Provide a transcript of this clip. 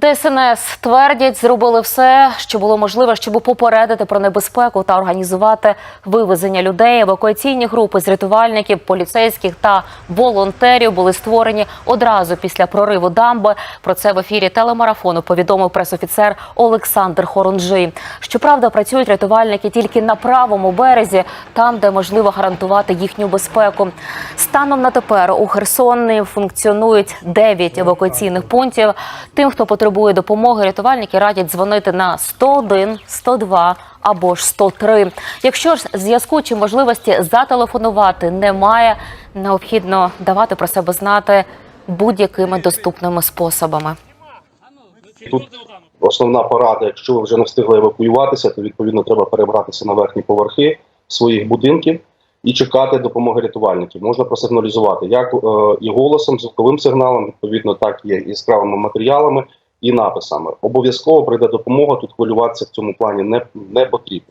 ДСНС твердять, зробили все, що було можливе, щоб попередити про небезпеку та організувати вивезення людей. Евакуаційні групи з рятувальників, поліцейських та волонтерів були створені одразу після прориву дамби. Про це в ефірі телемарафону повідомив пресофіцер Олександр Хорунжий. Щоправда, працюють рятувальники тільки на правому березі, там, де можливо гарантувати їхню безпеку. Станом на тепер у Херсоні функціонують 9 евакуаційних пунктів. Тим, хто потребує допомоги, рятувальники радять дзвонити на 101, 102 або ж 103. Якщо ж зв'язку чи можливості зателефонувати немає, необхідно давати про себе знати будь-якими доступними способами. Тут основна порада, якщо ви вже не встигли евакуюватися, то відповідно треба перебратися на верхні поверхи своїх будинків і чекати допомоги рятувальників. Можна просигналізувати як е, і голосом, звуковим сигналом, відповідно, так і яскравими матеріалами і написами. Обов'язково прийде допомога. Тут хвилюватися в цьому плані не, не потрібно.